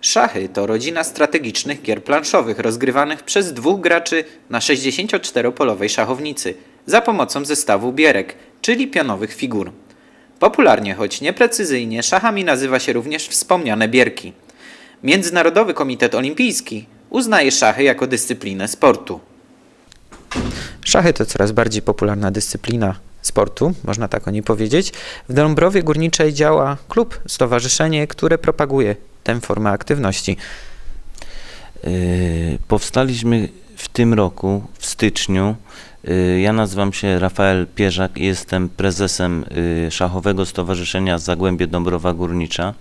Szachy to rodzina strategicznych gier planszowych rozgrywanych przez dwóch graczy na 64-polowej szachownicy za pomocą zestawu bierek, czyli pionowych figur. Popularnie, choć nieprecyzyjnie, szachami nazywa się również wspomniane bierki. Międzynarodowy Komitet Olimpijski uznaje szachy jako dyscyplinę sportu. Szachy to coraz bardziej popularna dyscyplina sportu, można tak o niej powiedzieć. W Dąbrowie Górniczej działa klub, stowarzyszenie, które propaguje tę formę aktywności. Y, Powstaliśmy w tym roku, w styczniu. Y, Ja nazywam się Rafael Pierzak i jestem prezesem y, Szachowego Stowarzyszenia Zagłębie Dąbrowa Górnicza.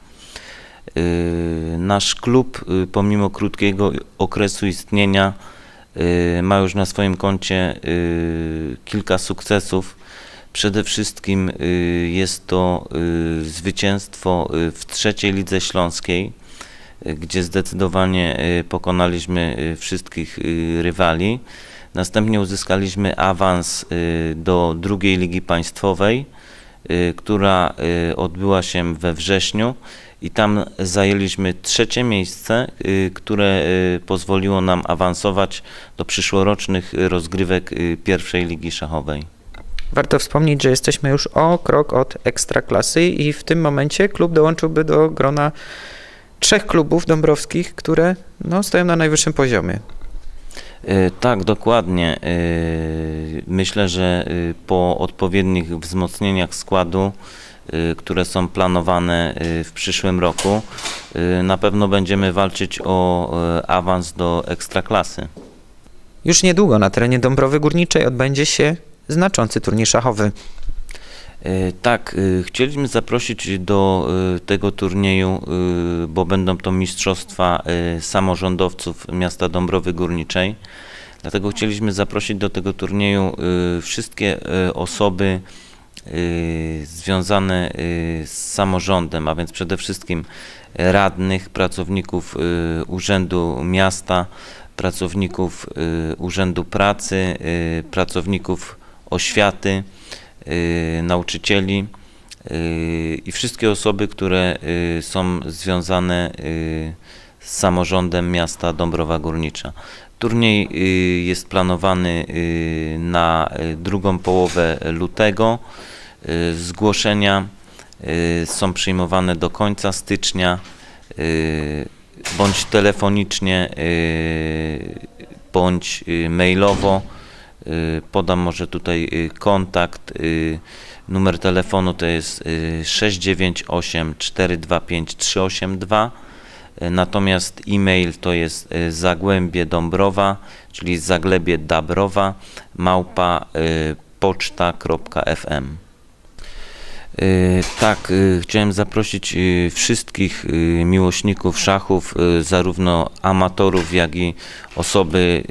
Nasz klub, pomimo krótkiego okresu istnienia, ma już na swoim koncie kilka sukcesów. Przede wszystkim y, jest to y, zwycięstwo y, w trzeciej lidze śląskiej gdzie zdecydowanie pokonaliśmy wszystkich rywali. Następnie uzyskaliśmy awans do drugiej ligi państwowej, która odbyła się we wrześniu i tam zajęliśmy trzecie miejsce, które pozwoliło nam awansować do przyszłorocznych rozgrywek pierwszej ligi szachowej. Warto wspomnieć, że jesteśmy już o krok od ekstraklasy i w tym momencie klub dołączyłby do grona trzech klubów dąbrowskich, które no, stoją na najwyższym poziomie. E, Tak, dokładnie. E, Myślę, że e, po odpowiednich wzmocnieniach składu, które są planowane w przyszłym roku, na pewno będziemy walczyć o awans do ekstraklasy. Już niedługo na terenie Dąbrowy Górniczej odbędzie się znaczący turniej szachowy. E, Tak, e, chcieliśmy zaprosić do e, tego turnieju, bo będą to mistrzostwa samorządowców miasta Dąbrowy Górniczej. Dlatego chcieliśmy zaprosić do tego turnieju wszystkie osoby związane z samorządem, a więc przede wszystkim radnych, pracowników Urzędu Miasta, pracowników Urzędu Pracy, pracowników oświaty, y, nauczycieli y, i wszystkie osoby, które y, są związane z samorządem miasta Dąbrowa Górnicza. Turniej jest planowany na drugą połowę lutego. Zgłoszenia są przyjmowane do końca stycznia bądź telefonicznie, bądź mailowo. Y, Podam może tutaj y, kontakt. y, Numer telefonu to jest y, 698 425 382. Y, Natomiast e-mail to jest zagłębie Dąbrowa, czyli zaglebie Dabrowa, małpa poczta.fm. Y, Tak, y, chciałem zaprosić y, wszystkich miłośników szachów, zarówno amatorów, jak i osoby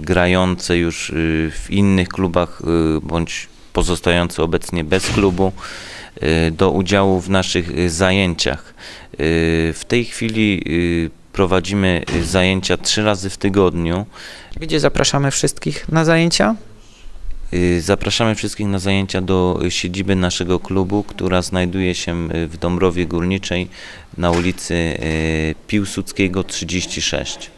grające już w innych klubach bądź pozostające obecnie bez klubu do udziału w naszych zajęciach. W tej chwili prowadzimy zajęcia trzy razy w tygodniu. Gdzie zapraszamy wszystkich na zajęcia? Y, Zapraszamy wszystkich na zajęcia do siedziby naszego klubu, która znajduje się y, w Dąbrowie Górniczej na ulicy y, Piłsudskiego 36.